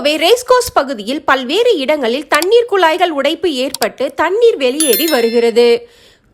Kovai racecourse பகுதியில் பல்வேறு இடங்களில் தண்ணீர் குழாய்கள் உடைப்பு ஏற்பட்டு தண்ணீர் வெளியேறி வருகிறது.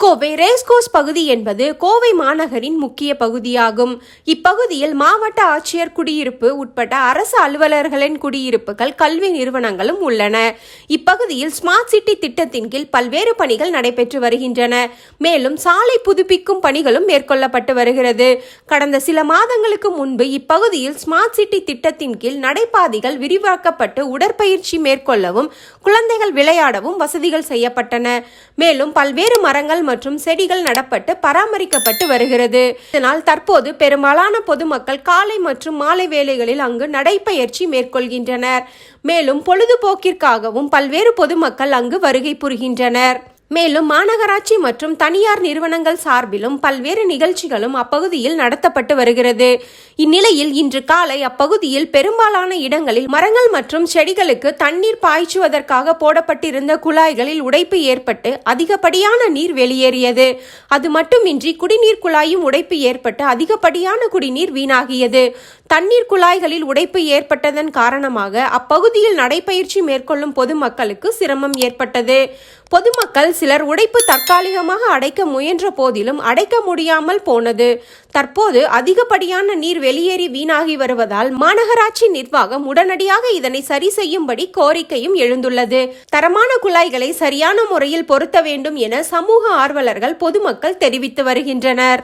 கோவை ரேஸ்கோஸ் பகுதி என்பது கோவை மாநகரின் முக்கிய பகுதியாகும். இப்பகுதியில் மாவட்ட ஆட்சியர் குடியிருப்பு உட்பட்ட அரசு அலுவலர்களின் குடியிருப்புகள் கல்வி நிறுவனங்களும் உள்ளன. இப்பகுதியில் ஸ்மார்ட் சிட்டி திட்டத்தின் கீழ் பல்வேறு பணிகள் நடைபெற்று வருகின்றன. மேலும் சாலை புதுப்பிக்கும் பணிகளும் மேற்கொள்ளப்பட்டு வருகிறது. கடந்த சில மாதங்களுக்கு முன்பு இப்பகுதியில் ஸ்மார்ட் சிட்டி திட்டத்தின் கீழ் நடைபாதைகள் விரிவாக்கப்பட்டு உடற்பயிற்சி மேற்கொள்ளவும் குழந்தைகள் விளையாடவும் வசதிகள் செய்யப்பட்டன. மேலும் பல்வேறு மரங்கள் மற்றும் செடிகள் நடப்பட்டு பராமரிக்கப்பட்டு வருகிறது. இதனால் தற்போது பெரும்பாலான பொதுமக்கள் காலை மற்றும் மாலை வேளைகளில் அங்கு நடைப்பயிற்சி மேற்கொள்கின்றனர். மேலும் பொழுதுபோக்கிற்காகவும் பல்வேறு பொதுமக்கள் அங்கு வருகை புரிகின்றனர். மேலும் மாநகராட்சி மற்றும் தனியார் நிறுவனங்கள் சார்பிலும் பல்வேறு நிகழ்ச்சிகளும் அப்பகுதியில் நடத்தப்பட்டு வருகிறது. இந்நிலையில் இன்று காலை அப்பகுதியில் பெரும்பாலான இடங்களில் மரங்கள் மற்றும் செடிகளுக்கு தண்ணீர் பாய்ச்சுவதற்காக போடப்பட்டிருந்த குழாய்களில் உடைப்பு ஏற்பட்டு அதிகப்படியான நீர் வெளியேறியது. அது மட்டுமின்றி குடிநீர் குழாயும் உடைப்பு ஏற்பட்டு அதிகப்படியான குடிநீர் வீணாகியது. தண்ணீர் குழாய்களில் உடைப்பு ஏற்பட்டதன் காரணமாக அப்பகுதியில் நடைபயிற்சி மேற்கொள்ளும் பொதுமக்களுக்கு சிரமம் ஏற்பட்டது. பொதுமக்கள் சிலர் உடைப்பு தற்காலிகமாக அடைக்க முயன்ற போதிலும் அடைக்க முடியாமல் போனது. தற்போது அதிகப்படியான நீர் வெளியேறி வீணாகி வருவதால் மாநகராட்சி நிர்வாகம் உடனடியாக இதனை சரி செய்யும்படி கோரிக்கையும் எழுந்துள்ளது. தரமான குழாய்களை சரியான முறையில் பொருத்த வேண்டும் என சமூக ஆர்வலர்கள் பொதுமக்கள் தெரிவித்து வருகின்றனர்.